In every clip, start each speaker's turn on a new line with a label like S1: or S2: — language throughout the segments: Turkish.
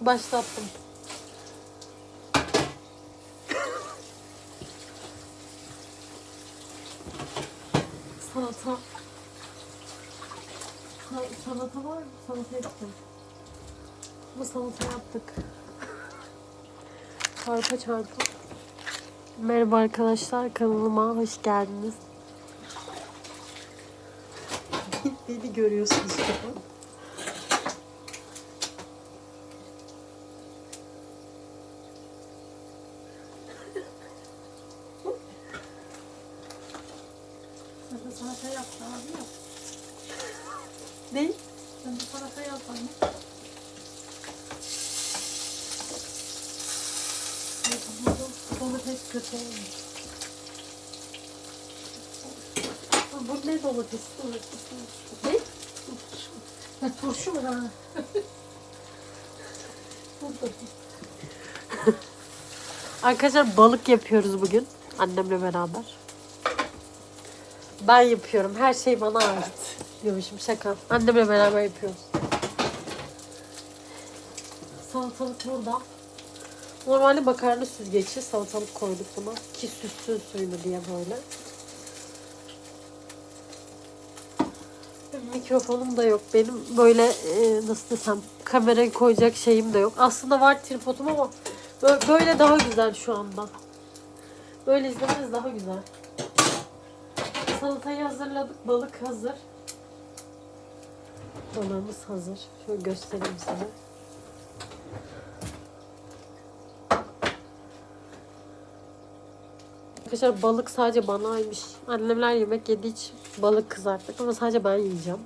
S1: Başlattım. Salata. Sa- salata var mı? Salata yaptım. Bu salata yaptık. Çarpa çarpa. Merhaba arkadaşlar kanalıma hoş geldiniz. Beni görüyorsunuz şu an.
S2: Sen de salata yaptın abi yap.
S1: Ne?
S2: Sen de salata yap anne.
S1: Domates olmuş. Bu ne domates? Ne?
S2: Ya turşu mu ha?
S1: Arkadaşlar balık yapıyoruz bugün. Annemle beraber. Ben yapıyorum. Her şey bana ait. Diyormuşum şaka. Annemle beraber yapıyoruz. Salatalık burada. Normalde makarna süzgeci salatalık koyduk buna. Ki süssün suyunu diye böyle. Mikrofonum da yok. Benim böyle e, nasıl desem kamerayı koyacak şeyim de yok. Aslında var tripodum ama bö- böyle daha güzel şu anda. Böyle izlemeniz daha güzel. Salatayı hazırladık. Balık hazır. Balığımız hazır. Şöyle göstereyim size. Arkadaşlar balık sadece banaymış. Annemler yemek yediği için balık kızarttık ama sadece ben yiyeceğim.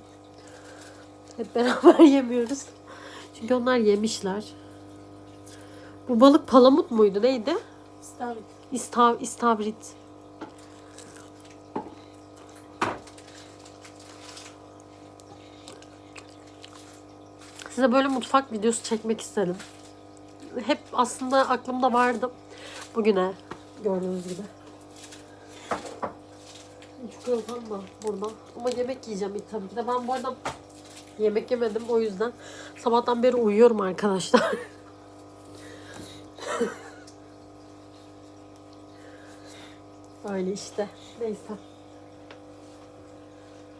S1: Hep beraber yemiyoruz. Çünkü onlar yemişler. Bu balık palamut muydu? Neydi?
S2: İstavrit.
S1: İstav, istavrit. Size böyle mutfak videosu çekmek istedim. Hep aslında aklımda vardı. Bugüne gördüğünüz gibi. Da burada. Ama yemek yiyeceğim ilk tabii ki de. Ben bu arada yemek yemedim o yüzden. Sabahtan beri uyuyorum arkadaşlar. Öyle işte. Neyse.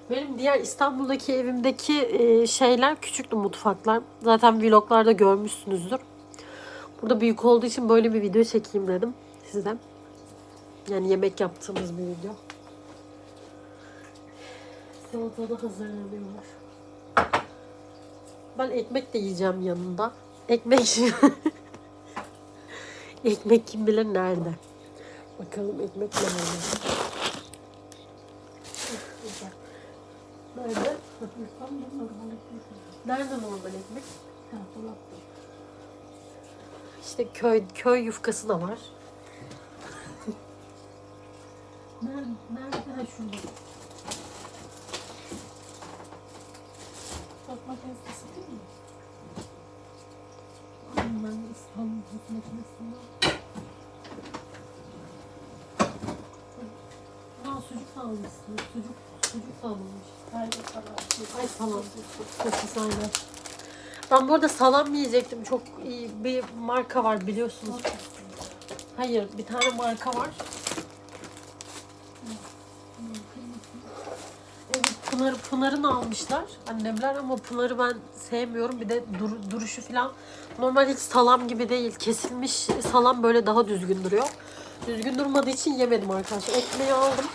S1: Benim diğer İstanbul'daki evimdeki e, şeyler küçüktü mutfaklar. Zaten vloglarda görmüşsünüzdür. Burada büyük olduğu için böyle bir video çekeyim dedim size. Yani yemek yaptığımız bir video. Salata da hazırlanıyor. Ben ekmek de yiyeceğim yanında. Ekmek Ekmek kim bilir nerede. Bakalım ekmek nerede? Nerede? Nerede normal ekmek? İşte köy köy yufkası da var.
S2: Nerede? Nerede? Ha şurada. Makinesi değil mi? Ben İstanbul makinesinden.
S1: Aa sucuk da almışsın. Sucuk, sucuk da alınmış.
S2: Nerede falan.
S1: Ay salam. Sosis aynen. Ben bu arada salam yiyecektim. Çok iyi bir marka var biliyorsunuz. Hayır bir tane marka var. Evet Pınar, Pınar'ın almışlar annemler ama Pınar'ı ben sevmiyorum. Bir de dur- duruşu falan normal hiç salam gibi değil. Kesilmiş salam böyle daha düzgün duruyor. Düzgün durmadığı için yemedim arkadaşlar. Ekmeği aldım.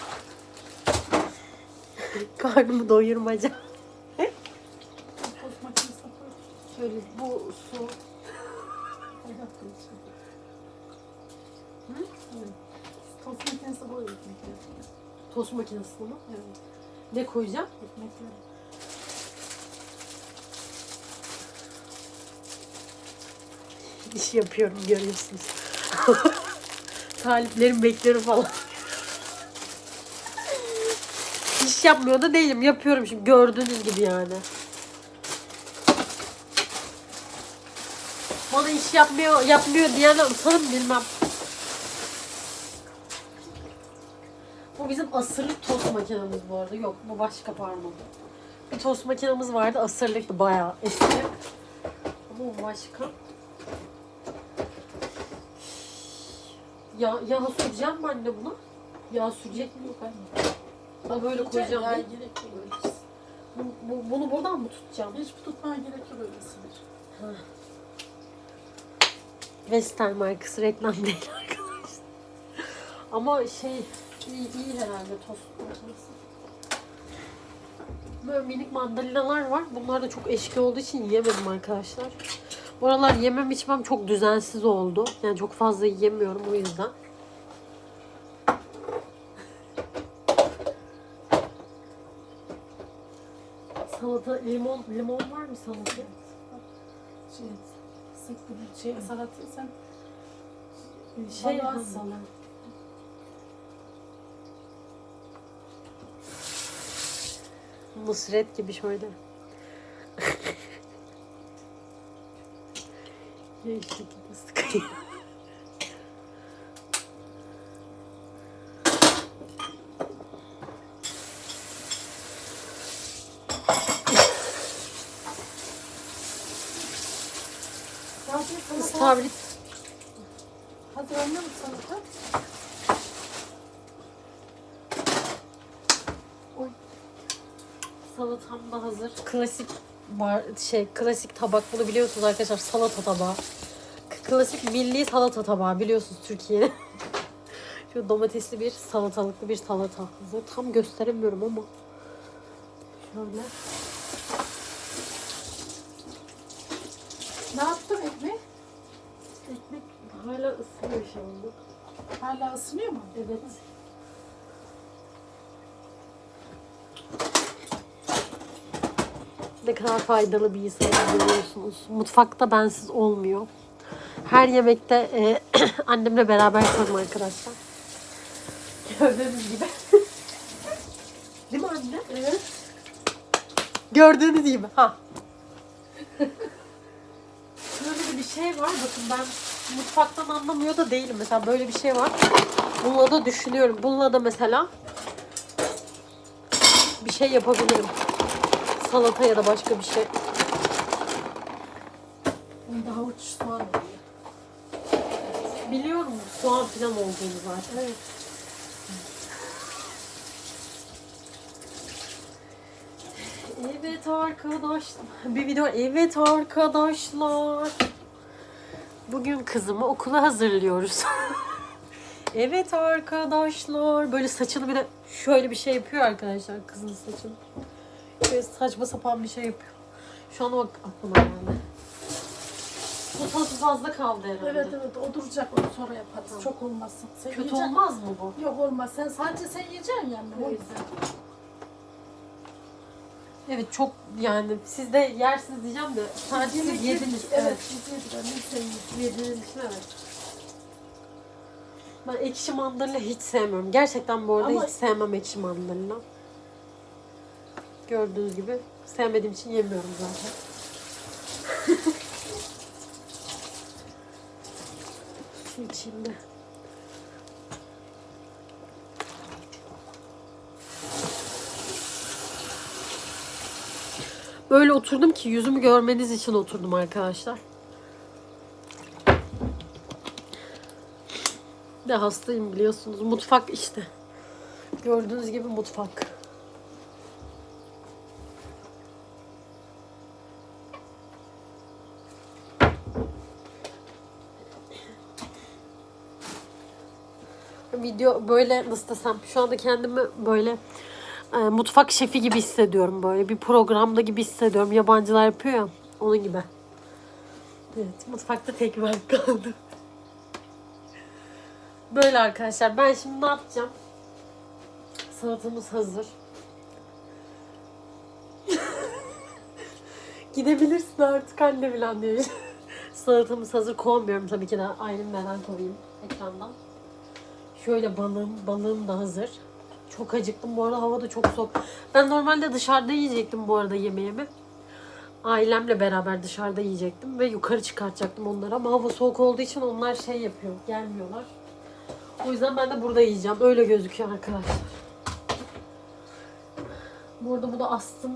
S1: Karnımı doyurmaca. Şöyle bu su.
S2: Hı? Tost makinesine koy ekmekleri.
S1: Tost makinesine mi?
S2: Evet.
S1: Ne koyacağım?
S2: Ekmekleri.
S1: İş yapıyorum görüyorsunuz. Taliplerim beklerim falan. İş yapmıyor da değilim. Yapıyorum şimdi gördüğünüz gibi yani. Bana iş yapmıyor, yapmıyor diyenler utanın bilmem. Bu bizim asırlık tost makinemiz bu arada. Yok bu başka pardon. Bir tost makinemiz vardı asırlıktı bayağı eski. Ama bu başka. Ya, yağ süreceğim mi anne buna? Yağ sürecek mi?
S2: Yok anne.
S1: Ha böyle koyacağım.
S2: Ya
S1: değil
S2: gerek yok öyle.
S1: Bu, bu- bunu buradan mı tutacağım?
S2: Hiç tutmaya gerek yok öylesidir.
S1: Western markası reklam değil arkadaşlar. Ama şey iyi, iyi herhalde tost makinesi. Böyle minik mandalinalar var. Bunlar da çok eşki olduğu için yiyemedim arkadaşlar. Bu aralar yemem içmem çok düzensiz oldu. Yani çok fazla yiyemiyorum o yüzden. Salata, limon, limon var mı salata?
S2: Şey, sıkı bir şey salatı sen
S1: Şey hani- Nusret gibi şöyle. işte gibi sıkıyor.
S2: Zaten salata
S1: İstavrit.
S2: hazırlanıyor mu
S1: Salatam da hazır. Klasik var şey klasik tabak bunu biliyorsunuz arkadaşlar salata tabağı. Klasik milli salata tabağı biliyorsunuz Türkiye'nin. Şu domatesli bir salatalıklı bir salata. Tam gösteremiyorum ama. Şöyle.
S2: Ne yaptın ekmeği?
S1: Ekmek hala ısınıyor şu anda.
S2: Hala ısınıyor mu?
S1: Evet. Ne kadar faydalı bir insan görüyorsunuz. Mutfakta bensiz olmuyor. Her yemekte e, annemle beraber yaparım arkadaşlar. Gördüğünüz gibi. Değil mi anne? Evet. Gördüğünüz gibi. Ha. Böyle bir şey var. Bakın ben mutfaktan anlamıyor da değilim. Mesela böyle bir şey var. Bununla da düşünüyorum. Bununla da mesela bir şey yapabilirim. Salata ya da başka bir şey.
S2: Bunda havuç soğan oluyor.
S1: Biliyorum soğan falan olduğunu zaten.
S2: Evet.
S1: Evet arkadaşlar. Bir video. Evet arkadaşlar. Bugün kızımı okula hazırlıyoruz. evet arkadaşlar. Böyle saçını bir de şöyle bir şey yapıyor arkadaşlar kızın saçını. Böyle saçma sapan bir şey yapıyor. Şu an o aklıma geldi. Bu salata fazla kaldı herhalde.
S2: Evet evet o duracak onu sonra yaparız.
S1: Tamam.
S2: Çok olmasın. Sen
S1: Kötü
S2: yiyeceksin.
S1: olmaz mı bu?
S2: Yok olmaz. Sen sadece sen yiyeceksin yani. O
S1: Evet.
S2: yüzden.
S1: Evet çok yani siz de yersiniz diyeceğim de sadece siz yediniz.
S2: yedik. Evet biz yedik. annem sen yedin.
S1: Yediğiniz için evet. Ben ekşi mandalina hiç sevmiyorum. Gerçekten bu arada
S2: Ama-
S1: hiç sevmem ekşi mandalina. Gördüğünüz gibi sevmediğim için yemiyorum zaten. Su. Böyle oturdum ki yüzümü görmeniz için oturdum arkadaşlar. De hastayım biliyorsunuz. Mutfak işte. Gördüğünüz gibi mutfak. Video böyle nasıl desem şu anda kendimi böyle e, mutfak şefi gibi hissediyorum böyle bir programda gibi hissediyorum. Yabancılar yapıyor ya onun gibi. Evet mutfakta tek ben kaldım. Böyle arkadaşlar. Ben şimdi ne yapacağım? Salatamız hazır. Gidebilirsin artık anne falan diyor. Salatamız hazır. Kovmuyorum tabii ki de. Ayrım neden kovayım ekrandan. Şöyle balığım, balığım da hazır. Çok acıktım. Bu arada hava da çok soğuk. Ben normalde dışarıda yiyecektim bu arada yemeğimi. Ailemle beraber dışarıda yiyecektim ve yukarı çıkartacaktım onları ama hava soğuk olduğu için onlar şey yapıyor, gelmiyorlar. O yüzden ben de burada yiyeceğim. Öyle gözüküyor arkadaşlar. Bu arada bu da astım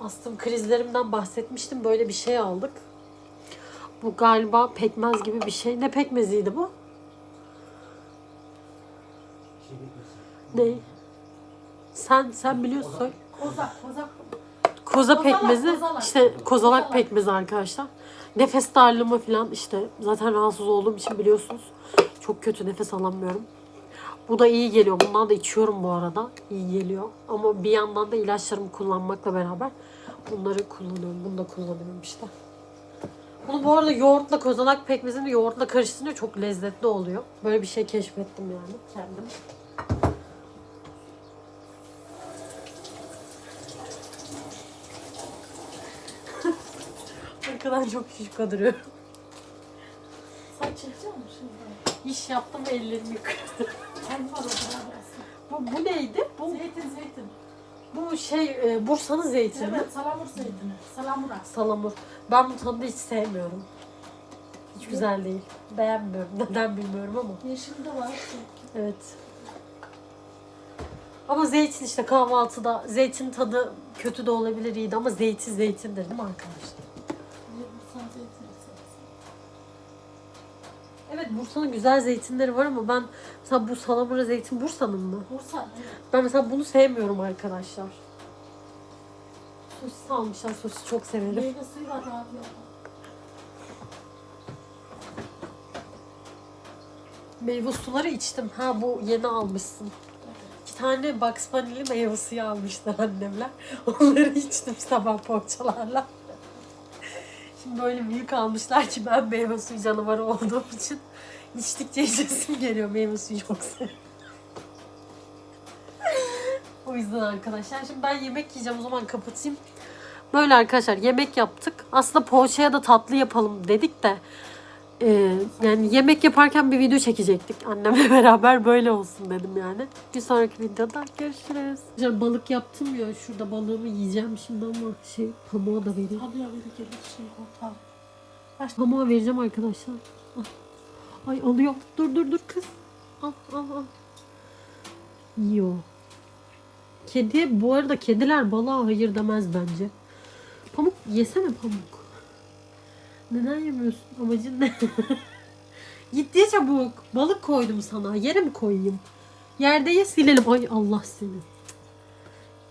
S1: astım krizlerimden bahsetmiştim. Böyle bir şey aldık. Bu galiba pekmez gibi bir şey. Ne pekmeziydi bu? Ne? Sen sen biliyorsun.
S2: Kozak, kozak.
S1: Koza pekmezi
S2: kozalak.
S1: işte kozalak
S2: Kozalak.
S1: pekmezi arkadaşlar. Nefes darlığımı falan işte zaten rahatsız olduğum için biliyorsunuz. Çok kötü nefes alamıyorum. Bu da iyi geliyor. Bundan da içiyorum bu arada. İyi geliyor. Ama bir yandan da ilaçlarımı kullanmakla beraber bunları kullanıyorum. Bunu da kullanıyorum işte. Bunu bu arada yoğurtla kozalak pekmezini yoğurtla karıştırınca çok lezzetli oluyor. Böyle bir şey keşfettim yani kendim. Arkadan çok şişko duruyorum.
S2: Saç çekecek misin şimdi?
S1: İş yaptım ellerimi.
S2: Elma da biraz.
S1: Bu, bu neydi? Bu,
S2: Zeytin, zeytin.
S1: bu şey e, Bursa'nın zeytini mi?
S2: Evet, salamur zeytini. Salamura.
S1: Salamur. Ben bu tadını hiç sevmiyorum. Hiç güzel değil. Beğenmiyorum. Neden bilmiyorum ama.
S2: Yeşil de var.
S1: Evet. Ama zeytin işte kahvaltıda zeytin tadı kötü de olabilir iyiydi ama zeytin zeytindir değil mi arkadaşlar? Evet Bursa'nın güzel zeytinleri var ama ben mesela bu salamura zeytin Bursa'nın mı?
S2: Bursa.
S1: Ben mesela bunu sevmiyorum arkadaşlar. Sosis almışlar. Sosis çok severim.
S2: Meyve suyu var abi.
S1: Meyve suları içtim. Ha bu yeni almışsın. Tane Bugs Bunny'li meyve suyu almışlar annemler. Onları içtim sabah poğaçalarla. Şimdi böyle büyük almışlar ki ben meyve suyu canavarı olduğum için içtikçe içesim geliyor. Meyve suyu seviyorum. o yüzden arkadaşlar. Şimdi ben yemek yiyeceğim o zaman kapatayım. Böyle arkadaşlar yemek yaptık. Aslında poğaçaya da tatlı yapalım dedik de ee, yani yemek yaparken bir video çekecektik annemle beraber böyle olsun dedim yani. Bir sonraki videoda görüşürüz. Arkadaşlar balık yaptım ya şurada balığımı yiyeceğim şimdi ama şey pamuğa da vereyim.
S2: Abi ya biri gelir şey.
S1: Pamuğa vereceğim arkadaşlar. Ah. Ay alıyor. Dur dur dur kız. Al al al. Yiyor. Kedi bu arada kediler balığa hayır demez bence. Pamuk yesene pamuk. Neden yemiyorsun? Amacın ne? Git çabuk. Balık koydum sana. Yere mi koyayım? Yerde ye silelim. Ay Allah seni.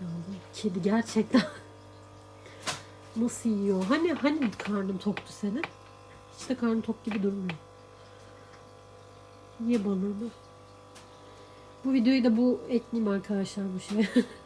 S1: Ya bu kedi gerçekten nasıl yiyor? Hani hani karnın toktu senin? Hiç de karnın tok gibi durmuyor. Ye balığını. Bu videoyu da bu ekleyeyim arkadaşlar bu şeye.